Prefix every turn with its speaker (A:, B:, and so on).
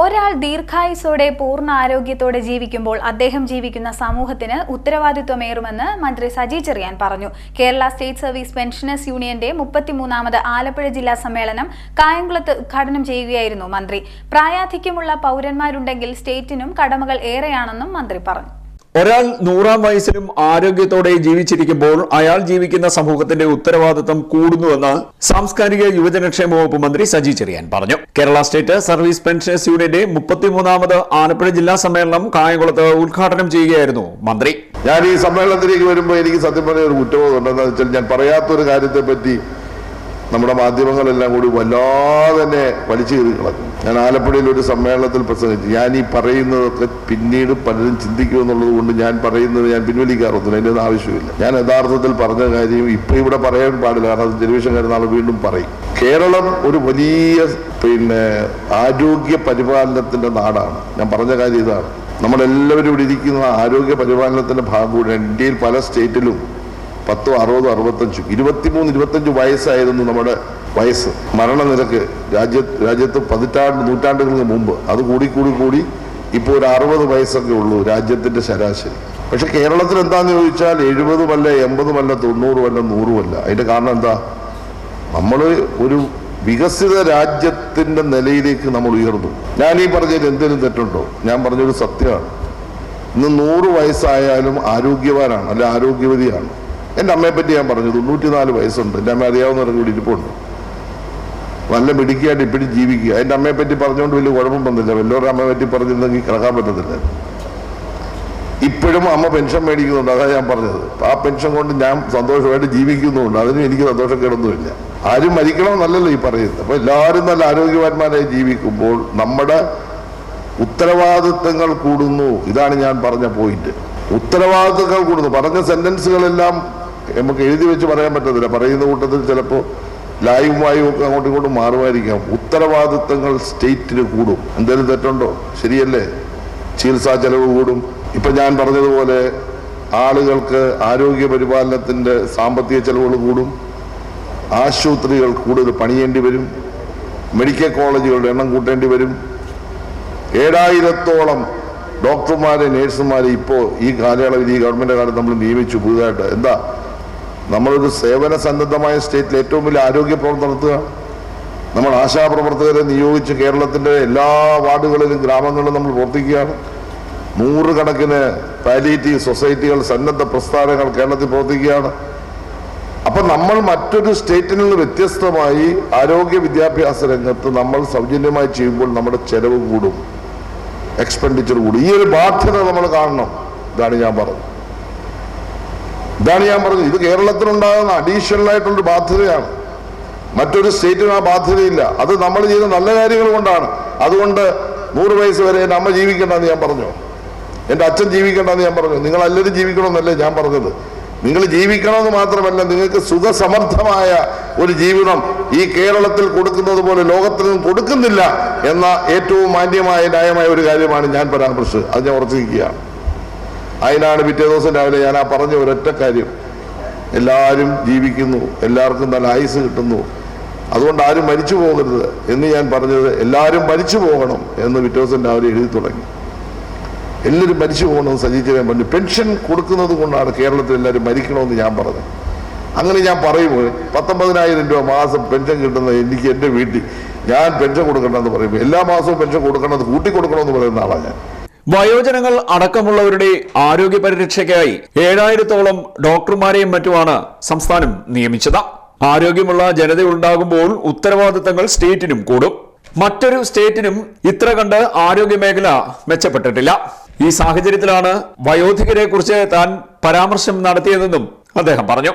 A: ഒരാൾ ദീർഘായുസോടെ പൂർണ ആരോഗ്യത്തോടെ ജീവിക്കുമ്പോൾ അദ്ദേഹം ജീവിക്കുന്ന സമൂഹത്തിന് ഉത്തരവാദിത്വമേറുമെന്ന് മന്ത്രി സജി ചെറിയാൻ പറഞ്ഞു. കേരള സ്റ്റേറ്റ് സർവീസ് പെൻഷനേഴ്സ് യൂണിയന്റെ മുപ്പത്തിമൂന്നാമത് ആലപ്പുഴ ജില്ലാ സമ്മേളനം കായംകുളത്ത് ഉദ്ഘാടനം ചെയ്യുകയായിരുന്നു മന്ത്രി. പ്രായാധിക്യമുള്ള പൗരന്മാരുണ്ടെങ്കിൽ സ്റ്റേറ്റിനും കടമകൾ ഏറെയാണെന്നും മന്ത്രി പറഞ്ഞു.
B: ഒരാൾ നൂറാം വയസ്സിലും ആരോഗ്യത്തോടെ ജീവിച്ചിരിക്കുമ്പോൾ അയാൾ ജീവിക്കുന്ന സമൂഹത്തിന്റെ ഉത്തരവാദിത്തം കൂടുന്നുവെന്ന് സാംസ്കാരിക യുവജനക്ഷേമ വകുപ്പ് മന്ത്രി സജി ചെറിയാൻ പറഞ്ഞു. കേരള സ്റ്റേറ്റ് സർവീസ് പെൻഷനേഴ്സ് യൂണിയന്റെ മുപ്പത്തിമൂന്നാമത് ആലപ്പുഴ ജില്ലാ സമ്മേളനം കായംകുളത്ത് ഉദ്ഘാടനം ചെയ്യുകയായിരുന്നു മന്ത്രി.
C: ഞാൻ ഈ സമ്മേളനത്തിലേക്ക് വരുമ്പോൾ എനിക്ക് സത്യം പറഞ്ഞ ഒരു കുറ്റബോധം ഉണ്ടെന്ന് വെച്ചാൽ ഞാൻ പറയാത്തൊരു കാര്യത്തെ പറ്റി നമ്മുടെ മാധ്യമങ്ങളെല്ലാം കൂടി വല്ലാതെ തന്നെ വലിച്ചു കയറി കളഞ്ഞു. ഞാൻ ആലപ്പുഴയിൽ ഒരു സമ്മേളനത്തിൽ പ്രസംഗിച്ചു. ഞാൻ ഈ പറയുന്നതൊക്കെ പിന്നീട് പലരും ചിന്തിക്കുമെന്നുള്ളത് കൊണ്ട് ഞാൻ പറയുന്നത് ഞാൻ പിൻവലിക്കാറൊന്നുമില്ല. അതിന്റെ ഒന്നും ആവശ്യമില്ല. ഞാൻ യഥാർത്ഥത്തിൽ പറഞ്ഞ കാര്യം ഇപ്പം ഇവിടെ പറയാൻ പാടില്ല. കാരണം അത് ടെലിവിഷൻ നാളെ വീണ്ടും പറയും. കേരളം ഒരു വലിയ പിന്നെ ആരോഗ്യ പരിപാലനത്തിന്റെ നാടാണ്. ഞാൻ പറഞ്ഞ കാര്യം ഇതാണ്. നമ്മളെല്ലാവരും ഇവിടെ ഇരിക്കുന്ന ആരോഗ്യ പരിപാലനത്തിന്റെ ഭാഗം ഇന്ത്യയിൽ പല സ്റ്റേറ്റിലും പത്തോ അറുപതോ അറുപത്തഞ്ചും ഇരുപത്തിമൂന്ന് ഇരുപത്തഞ്ച് വയസ്സായിരുന്നു നമ്മുടെ വയസ്സ് മരണനിരക്ക് രാജ്യ രാജ്യത്ത് പതിറ്റാണ്ട് നൂറ്റാണ്ടുകൾക്ക് മുമ്പ്. അത് കൂടി കൂടി കൂടി ഇപ്പോൾ ഒരു അറുപത് വയസ്സൊക്കെ ഉള്ളൂ രാജ്യത്തിന്റെ ശരാശരി. പക്ഷെ കേരളത്തിൽ എന്താണെന്ന് ചോദിച്ചാൽ എഴുപതുമല്ല എൺപതുമല്ല തൊണ്ണൂറുമല്ല നൂറുമല്ല അതിന്റെ കാരണം എന്താ? നമ്മൾ ഒരു വികസിത രാജ്യത്തിന്റെ നിലയിലേക്ക് നമ്മൾ ഉയർന്നു. ഞാൻ ഈ പറഞ്ഞതിൽ എന്തെങ്കിലും തെറ്റുണ്ടോ? ഞാൻ പറഞ്ഞൊരു സത്യമാണ്. ഇന്ന് നൂറ് വയസ്സായാലും ആരോഗ്യവാനാണ് അല്ല ആരോഗ്യവതിയാണ്. എന്റെ അമ്മയെ പറ്റി ഞാൻ പറഞ്ഞു തൊണ്ണൂറ്റിനാല് വയസ്സുണ്ട്. എന്റെ അമ്മ അറിയാവുന്നവർക്ക് കൂടി ഇരിപ്പുണ്ട്. നല്ല മിടുക്കിയായിട്ട് ഇപ്പോഴും ജീവിക്കുക. എന്റെ അമ്മയെ പറ്റി പറഞ്ഞുകൊണ്ട് വലിയ കുഴപ്പം വന്നില്ല. വല്ലവരുടെ അമ്മയെ പറ്റി പറഞ്ഞിരുന്നെങ്കിൽ കിടക്കാൻ പറ്റത്തില്ല ഇപ്പോഴും അമ്മ പെൻഷൻ മേടിക്കുന്നുണ്ട്. അതാണ് ഞാൻ പറഞ്ഞത്. ആ പെൻഷൻ കൊണ്ട് ഞാൻ സന്തോഷമായിട്ട് ജീവിക്കുന്നുണ്ട് അതിനും എനിക്ക് സന്തോഷം കേടൊന്നുമില്ല. ആരും മരിക്കണമെന്നല്ലല്ലോ ഈ പറയുന്നത്. അപ്പോൾ എല്ലാവരും നല്ല ആരോഗ്യവാന്മാരായി ജീവിക്കുമ്പോൾ നമ്മുടെ ഉത്തരവാദിത്തങ്ങൾ കൂടുന്നു. ഇതാണ് ഞാൻ പറഞ്ഞ പോയിന്റ് ഉത്തരവാദിത്തങ്ങൾ കൂടുന്നു. പറഞ്ഞ സെന്റൻസുകളെല്ലാം നമുക്ക് എഴുതി വെച്ച് പറയാൻ പറ്റത്തില്ല. പറയുന്ന കൂട്ടത്തിൽ ചിലപ്പോൾ ലായും വായും ഒക്കെ അങ്ങോട്ടും ഇങ്ങോട്ടും മാറുമായിരിക്കാം. ഉത്തരവാദിത്തങ്ങൾ സ്റ്റേറ്റിന് കൂടും. എന്തെങ്കിലും തെറ്റുണ്ടോ? ശരിയല്ലേ? ചികിത്സാ ചെലവ് കൂടും. ഇപ്പൊ ഞാൻ പറഞ്ഞതുപോലെ ആളുകൾക്ക് ആരോഗ്യ പരിപാലനത്തിന്റെ സാമ്പത്തിക ചെലവുകൾ കൂടും. ആശുപത്രികൾ കൂടുതൽ പണിയേണ്ടി വരും. മെഡിക്കൽ കോളേജുകളുടെ എണ്ണം കൂട്ടേണ്ടി വരും. ഏഴായിരത്തോളം ഡോക്ടർമാരെ നേഴ്സുമാരെ ഇപ്പോൾ ഈ കാലയളവിൽ ഈ ഗവൺമെന്റ് കാലത്ത് നമ്മൾ നിയമിച്ചു പുതുതായിട്ട്. എന്താ? നമ്മളൊരു സേവന സന്നദ്ധമായ സ്റ്റേറ്റിൽ ഏറ്റവും വലിയ ആരോഗ്യ പ്രവർത്തനം നടത്തുക. നമ്മൾ ആശാപ്രവർത്തകരെ നിയോഗിച്ച് കേരളത്തിന്റെ എല്ലാ വാർഡുകളിലും ഗ്രാമങ്ങളിലും നമ്മൾ പ്രവർത്തിക്കുകയാണ്. നൂറുകണക്കിന് പാലിയേറ്റീവ് സൊസൈറ്റികൾ സന്നദ്ധ പ്രസ്ഥാനങ്ങൾ കേരളത്തിൽ പ്രവർത്തിക്കുകയാണ്. അപ്പം നമ്മൾ മറ്റൊരു സ്റ്റേറ്റിൽ നിന്ന് വ്യത്യസ്തമായി ആരോഗ്യ വിദ്യാഭ്യാസ രംഗത്ത് നമ്മൾ സൗജന്യമായി ചെയ്യുമ്പോൾ നമ്മുടെ ചെലവ് കൂടും. എക്സ്പെൻഡിച്ചർ കൂടും. ഈ ഒരു ബാധ്യത നമ്മൾ കാണണം. ഇതാണ് ഞാൻ പറഞ്ഞത്. ഇതാണ് ഞാൻ പറഞ്ഞത്. ഇത് കേരളത്തിനുണ്ടാകുന്ന അഡീഷണൽ ആയിട്ടുള്ളൊരു ബാധ്യതയാണ്. മറ്റൊരു സ്റ്റേറ്റിന് ആ ബാധ്യതയില്ല. അത് നമ്മൾ ചെയ്ത നല്ല കാര്യങ്ങൾ കൊണ്ടാണ്. അതുകൊണ്ട് നൂറ് വയസ്സ് വരെ എന്റെ അമ്മ ജീവിക്കണ്ടെന്ന് ഞാൻ പറഞ്ഞു. എന്റെ അച്ഛൻ ജീവിക്കണ്ടെന്ന് ഞാൻ പറഞ്ഞു. നിങ്ങൾ എല്ലാവരും ജീവിക്കണമെന്നല്ലേ ഞാൻ പറഞ്ഞത്. നിങ്ങൾ ജീവിക്കണമെന്ന് മാത്രമല്ല നിങ്ങൾക്ക് സുഖസമർത്ഥമായ ഒരു ജീവിതം ഈ കേരളത്തിൽ കൊടുക്കുന്നത് പോലെ ലോകത്തിൽ നിന്നും കൊടുക്കുന്നില്ല എന്ന ഏറ്റവും മാന്യമായ ന്യായമായ ഒരു കാര്യമാണ് ഞാൻ പരാമർശിച്ചത് അത് ഞാൻ ഉറച്ചു നിൽക്കുകയാണ്. അതിനാണ് പിറ്റേ ദിവസം രാവിലെ ഞാൻ ആ പറഞ്ഞ ഒരൊറ്റ കാര്യം. എല്ലാവരും ജീവിക്കുന്നു എല്ലാവർക്കും നല്ല ആയുസ് കിട്ടുന്നു. അതുകൊണ്ട് ആരും മരിച്ചു പോകരുത് എന്ന് ഞാൻ പറഞ്ഞത് എല്ലാവരും മരിച്ചു പോകണം എന്ന് പിറ്റേ ദിവസം രാവിലെ എഴുതി തുടങ്ങി. എല്ലാവരും മരിച്ചു പോകണമെന്ന് സജീച്ചൻ പറഞ്ഞു. പെൻഷൻ കൊടുക്കുന്നത് കൊണ്ടാണ് കേരളത്തിൽ എല്ലാവരും മരിക്കണമെന്ന് ഞാൻ പറഞ്ഞു. അങ്ങനെ ഞാൻ പറയുമ്പോൾ പത്തൊമ്പതിനായിരം രൂപ മാസം പെൻഷൻ കിട്ടുന്നത് എനിക്ക് എന്റെ വീട്ടിൽ. ഞാൻ പെൻഷൻ കൊടുക്കണമെന്ന് പറയുമ്പോൾ എല്ലാ മാസവും പെൻഷൻ കൊടുക്കണമെന്ന് കൂട്ടി കൊടുക്കണമെന്ന് പറയുന്ന ആളാണ് ഞാൻ.
B: വയോജനങ്ങൾ അടക്കമുള്ളവരുടെ ആരോഗ്യ പരിരക്ഷയ്ക്കായി ഏഴായിരത്തോളം ഡോക്ടർമാരെയും മറ്റുമാണ് സംസ്ഥാനം നിയമിച്ചത്. ആരോഗ്യമുള്ള ജനതയുണ്ടാകുമ്പോൾ ഉത്തരവാദിത്തങ്ങൾ സ്റ്റേറ്റിനും കൂടും. മറ്റൊരു സ്റ്റേറ്റിനും ഇത്ര കണ്ട് ആരോഗ്യ മേഖല മെച്ചപ്പെട്ടിട്ടില്ല. ഈ സാഹചര്യത്തിലാണ് വയോധികരെ കുറിച്ച് താൻ പരാമർശം നടത്തിയതെന്നും അദ്ദേഹം പറഞ്ഞു.